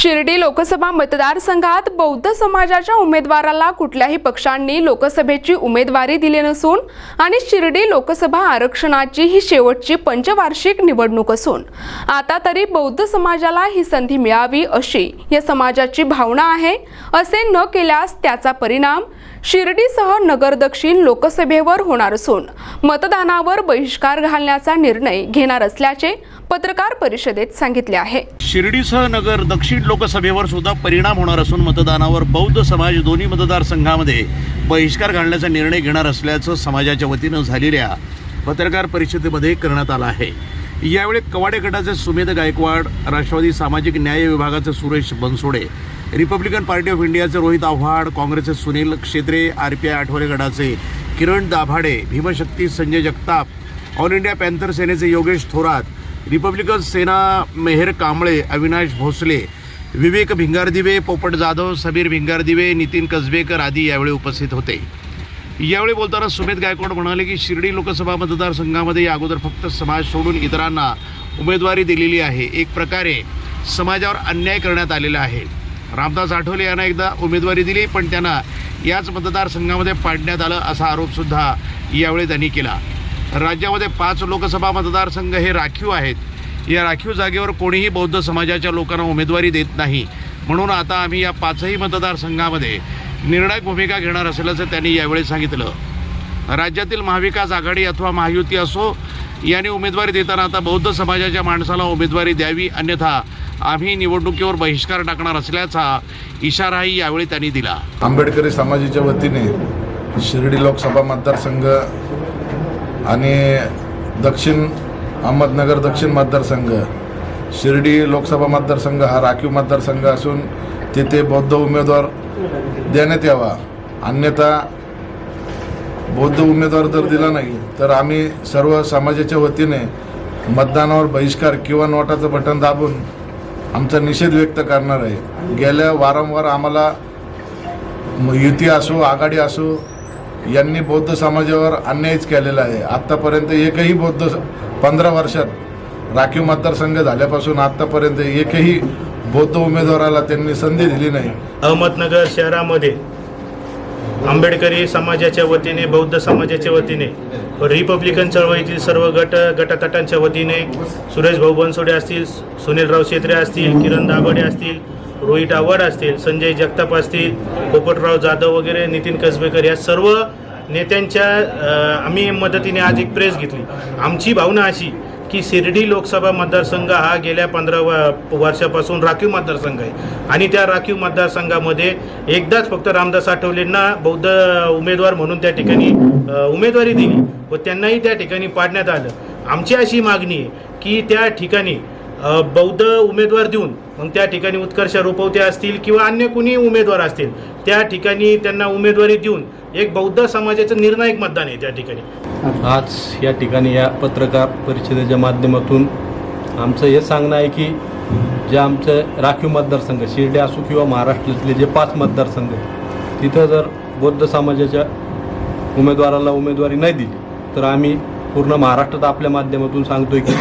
शिर्डी लोकसभा मतदारसंघात बौद्ध समाजाच्या उमेदवाराला कुठल्याही पक्षांनी लोकसभेची उमेदवारी दिली नसून आणि शिर्डी लोकसभा आरक्षणाची ही शेवटची पंचवार्षिक निवडणूक असून आता तरी बौद्ध समाजाला ही संधी मिळावी अशी या समाजाची भावना आहे असे न केल्यास त्याचा परिणाम शिर्डीसह नगर दक्षिण लोकसभेवर होणार असून मतदानावर बहिष्कार घालण्याचा निर्णय घेणार असल्याचे पत्रकार परिषदेत सांगितले आहे. शिर्डीसह नगर दक्षिण लोकसभेवर सुद्धा परिणाम होणार असून मतदानावर बौद्ध समाज दोन्ही मतदारसंघामध्ये बहिष्कार घालण्याचा निर्णय घेणार असल्याचं समाजाच्या वतीनं झालेल्या पत्रकार परिषदेमध्ये करण्यात आलं आहे. यावेळी कवाडे गटाचे सुमेध गायकवाड राष्ट्रवादी सामाजिक न्याय विभागाचे Suresh Bansode Republican Party of इंडियाचे रोहित आव्हाड काँग्रेसचे सुनील क्षेत्रे आर पी आय आठवले गटाचे Kiran Dabhade Bhimshakti Sanjay Jagtap all India panther सेनेचे योगेश थोरात रिपब्लिकन सेना मेहर कांबळे अविनाश भोसले विवेक भिंगारदिवे पोपट जाधव समीर भिंगारदिवे नितीन कसबेकर आदी यावेळी उपस्थित होते. यावेळी बोलताना सुमेध गायकवाड म्हणाले की शिर्डी लोकसभा मतदारसंघामध्ये या अगोदर फक्त समाज सोडून इतरांना उमेदवारी दिलेली आहे. एक प्रकारे समाजावर अन्याय करण्यात आलेला आहे. रामदास आठवले यांना एकदा उमेदवारी दिली पण त्यांना याच मतदारसंघामध्ये पाडण्यात आलं असा आरोपसुद्धा यावेळी त्यांनी केला. राज्यामध्ये पाच लोकसभा मतदारसंघ हे राखीव आहेत. या राखीव जागेवर कोणीही बौद्ध समाजाच्या लोकांना उमेदवारी देत नाही. म्हणून आता आम्ही या पाचही मतदारसंघामध्ये निर्णायक भूमिका घेणार असल्याचं त्यांनी यावेळी सांगितलं. राज्यातील महाविकास आघाडी अथवा महायुती असो याने उमेदवारी देताना आता बौद्ध समाजाच्या माणसाला उमेदवारी द्यावी अन्यथा आम्ही निवडणुकीवर बहिष्कार टाकणार असल्याचा इशाराही यावेळी त्यांनी दिला. आंबेडकरी समाजाच्या वतीने शिर्डी लोकसभा मतदारसंघ आणि दक्षिण अहमदनगर दक्षिण मतदारसंघ शिर्डी लोकसभा मतदारसंघ हा राखीव मतदारसंघ असून तिथे बौद्ध उमेदवार देण्यात यावा. अन्यथा बौद्ध उमेदवार जर दिला नाही तर आम्ही सर्व समाजाच्या वतीने मतदानावर बहिष्कार किंवा नोटाचं बटन दाबून आमचा निषेध व्यक्त करणार आहे. गेल्या वारंवार आम्हाला युती असो आघाडी असो यांनी बौद्ध समाजावर अन्यायच केलेला आहे. आत्तापर्यंत एकही बौद्ध पंधरा वर्षात राखीव मतदारसंघ झाल्यापासून आत्तापर्यंत एकही बौद्ध उमेदवाराला त्यांनी संधी दिली नाही. अहमदनगर शहरामध्ये आंबेडकरी समाजाच्या वतीने बौद्ध समाजाच्या वतीने रिपब्लिकन चळवळीतील सर्व गट गटतटांच्या वतीने सुरेश भाऊ बनसोडे असतील सुनीलराव शेत्रे असतील किरण दाभाडे असतील रोहित आव्हाड असतील संजय जगताप असतील पोपटराव जाधव वगैरे नितीन कसबेकर या सर्व नेत्यांच्या आम्ही मदतीने आज एक प्रेस घेतली. आमची भावना अशी की शिर्डी लोकसभा मतदारसंघ हा गेल्या पंधरा व वर्षापासून राखीव मतदारसंघ आहे. आणि त्या राखीव मतदारसंघामध्ये एकदाच फक्त रामदास आठवलेंना बौद्ध उमेदवार म्हणून त्या ठिकाणी उमेदवारी दिली व त्यांनाही त्या ठिकाणी पाडण्यात आलं. आमची अशी मागणी आहे की त्या ठिकाणी बौद्ध उमेदवार देऊन मग त्या ठिकाणी उत्कर्ष रोपवते असतील किंवा अन्य कुणी उमेदवार असतील त्या ठिकाणी त्यांना उमेदवारी देऊन एक बौद्ध समाजाचं निर्णायक मतदान आहे त्या ठिकाणी. आज या ठिकाणी या पत्रकार परिषदेच्या माध्यमातून आमचं हे सांगणं आहे की जे आमचं राखीव मतदारसंघ शिर्डी असो किंवा महाराष्ट्रातले जे पाच मतदारसंघ तिथं जर बौद्ध समाजाच्या उमेदवाराला उमेदवारी नाही दिली तर आम्ही पूर्ण महाराष्ट्रात आपल्या माध्यमातून सांगतोय की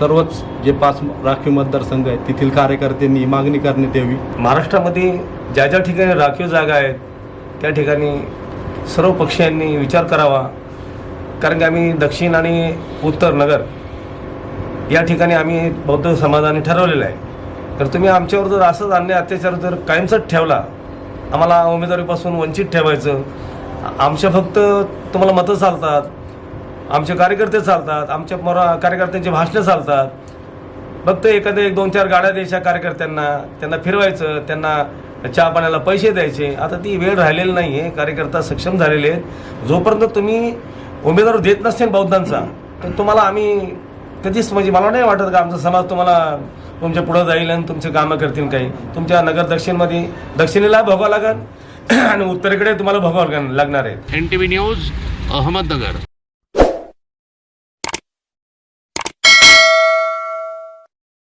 सर्वच जे पाच राखीव मतदारसंघ आहेत तेथील कार्यकर्त्यांनी मागणी करण्यात यावी. महाराष्ट्रामध्ये ज्या ज्या ठिकाणी राखीव जागा आहेत त्या ठिकाणी सर्व पक्षांनी विचार करावा. कारण की आम्ही दक्षिण आणि उत्तर नगर या ठिकाणी आम्ही बौद्ध समाजाने ठरवलेलं आहे. तर तुम्ही आमच्यावर जर असंच अन्याय अत्याचार जर कायमचाच ठेवला आम्हाला उमेदवारीपासून वंचित ठेवायचं. आमच्या फक्त तुम्हाला मतं चालतात आमचे कार्यकर्ते चालतात आमच्या मरा कार्यकर्त्यांची भाषणं चालतात. फक्त एखाद्या एक दोन चार गाड्या द्यायच्या कार्यकर्त्यांना त्यांना फिरवायचं त्यांना चहा पाण्याला पैसे द्यायचे. आता ती वेळ राहिलेली नाही आहे कार्यकर्ता सक्षम झालेले आहेत. जोपर्यंत तुम्ही उमेदवार देत नसेल बौद्धांचा तर तुम्हाला आम्ही कधीच म्हणजे मला नाही वाटत का आमचा समाज तुम्हाला तुमच्या पुढं जाईल आणि तुमचे कामं करतील काही. तुमच्या नगर दक्षिणमध्ये दक्षिणेला भोगावं लागेल आणि उत्तरेकडे तुम्हाला भोगावं लागणार आहे. N T V news Ahmednagar.